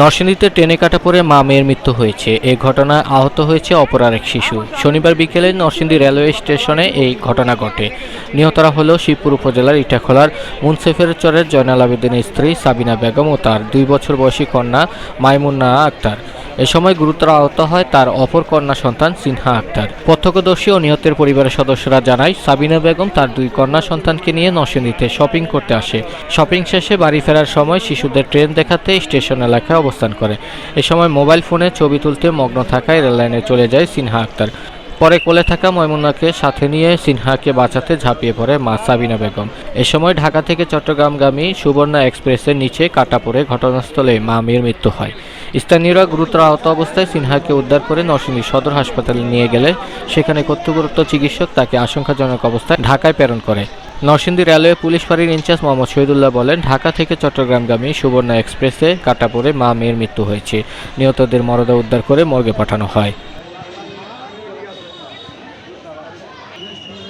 নরসিংদীতে ট্রেনে কাটা পড়ে মা মেয়ের মৃত্যু হয়েছে। এই ঘটনায় আহত হয়েছে অপরার এক শিশু। শনিবার বিকেলে নরসিংদী রেলওয়ে স্টেশনে এই ঘটনা ঘটে। নিহতরা হল শিবপুর উপজেলার ইটাখোলার মুন্সেফের চরের জয়নাল আবেদিনের স্ত্রী সাবিনা বেগম ও তার দুই বছর বয়সী কন্যা মাইমুন্না আক্তার। এ সময় গুরুতর আহত হয় তার অপর কন্যা সন্তান সিনহা আক্তার। প্রত্যক্ষদর্শী ও নিহতের পরিবারের সদস্যরা জানায়, সাবিনা বেগম তার দুই কন্যা সন্তানকে নিয়ে নশেনীতে শপিং করতে আসে। শপিং শেষে বাড়ি ফেরার সময় শিশুদের ট্রেন দেখাতে স্টেশন এলাকায় অবস্থান করে। এ সময় মোবাইল ফোনে ছবি তুলতে মগ্ন থাকায় রেললাইনে চলে যায় সিনহা আক্তার। পরে কোলে থাকা ময়মুনাকে সাথে নিয়ে সিনহাকে বাঁচাতে ঝাঁপিয়ে পড়ে মা সাবিনা বেগম। এ সময় ঢাকা থেকে চট্টগ্রামগামী সুবর্ণা এক্সপ্রেসের নিচে কাটা পড়ে ঘটনাস্থলে মা মেয়ের মৃত্যু হয়। স্থানীয়রা গুরুতর আহত অবস্থায় সিনহাকে উদ্ধার করে নরসিংদী সদর হাসপাতালে নিয়ে গেলে সেখানে কর্তব্যরত চিকিৎসক তাকে আশঙ্কাজনক অবস্থায় ঢাকায় প্রেরণ করে। নরসিংদী রেলওয়ে পুলিশ ফাঁড়ির ইনচার্জ মোহাম্মদ শহীদুল্লাহ বলেন, ঢাকা থেকে চট্টগ্রামগামী সুবর্ণা এক্সপ্রেসে কাটা পড়ে মা মেয়ের মৃত্যু হয়েছে। নিহতদের মরদে উদ্ধার করে মর্গে পাঠানো হয়।